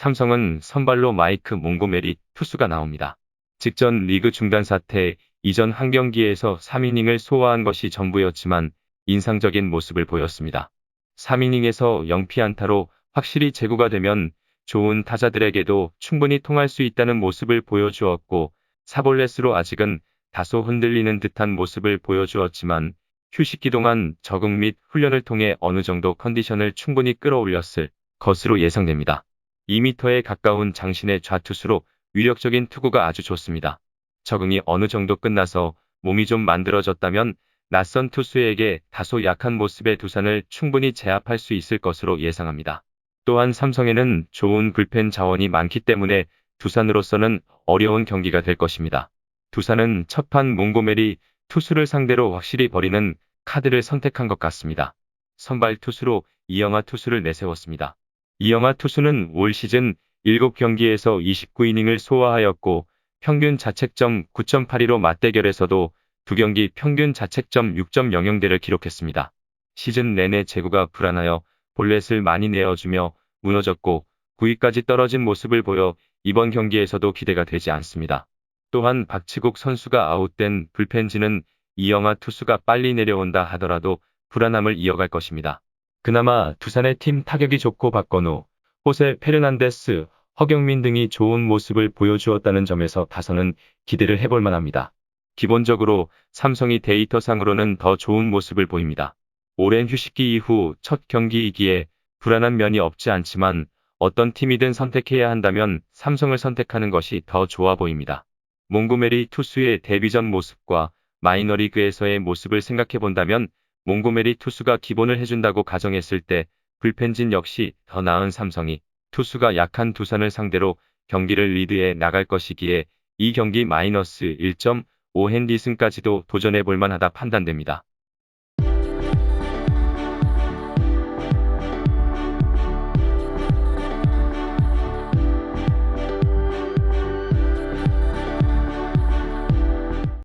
삼성은 선발로 마이크 몽고메리 투수가 나옵니다. 직전 리그 중단 사태 이전 한 경기에서 3이닝을 소화한 것이 전부였지만 인상적인 모습을 보였습니다. 3이닝에서 0피안타로 확실히 제구가 되면 좋은 타자들에게도 충분히 통할 수 있다는 모습을 보여주었고 사볼렛으로 아직은 다소 흔들리는 듯한 모습을 보여주었지만 휴식기 동안 적응 및 훈련을 통해 어느 정도 컨디션을 충분히 끌어올렸을 것으로 예상됩니다. 2m에 가까운 장신의 좌투수로 위력적인 투구가 아주 좋습니다. 적응이 어느 정도 끝나서 몸이 좀 만들어졌다면 낯선 투수에게 다소 약한 모습의 두산을 충분히 제압할 수 있을 것으로 예상합니다. 또한 삼성에는 좋은 불펜 자원이 많기 때문에 두산으로서는 어려운 경기가 될 것입니다. 두산은 첫판 몽고메리 투수를 상대로 확실히 버리는 카드를 선택한 것 같습니다. 선발 투수로 이영하 투수를 내세웠습니다. 이영하 투수는 올 시즌 7경기에서 29이닝을 소화하였고 평균 자책점 9.82로 맞대결에서도 두 경기 평균 자책점 6.00대를 기록했습니다. 시즌 내내 제구가 불안하여 볼넷을 많이 내어주며 무너졌고 9위까지 떨어진 모습을 보여 이번 경기에서도 기대가 되지 않습니다. 또한 박치국 선수가 아웃된 불펜지는 이영하 투수가 빨리 내려온다 하더라도 불안함을 이어갈 것입니다. 그나마 두산의 팀 타격이 좋고 박건우, 호세 페르난데스, 허경민 등이 좋은 모습을 보여주었다는 점에서 다소는 기대를 해볼 만합니다. 기본적으로 삼성이 데이터상으로는 더 좋은 모습을 보입니다. 오랜 휴식기 이후 첫 경기이기에 불안한 면이 없지 않지만 어떤 팀이든 선택해야 한다면 삼성을 선택하는 것이 더 좋아 보입니다. 몽고메리 투수의 데뷔전 모습과 마이너리그에서의 모습을 생각해 본다면 몽고메리 투수가 기본을 해준다고 가정했을 때 불펜진 역시 더 나은 삼성이 투수가 약한 두산을 상대로 경기를 리드해 나갈 것이기에 이 경기 마이너스 1.5 핸디승까지도 도전해 볼 만하다 판단됩니다.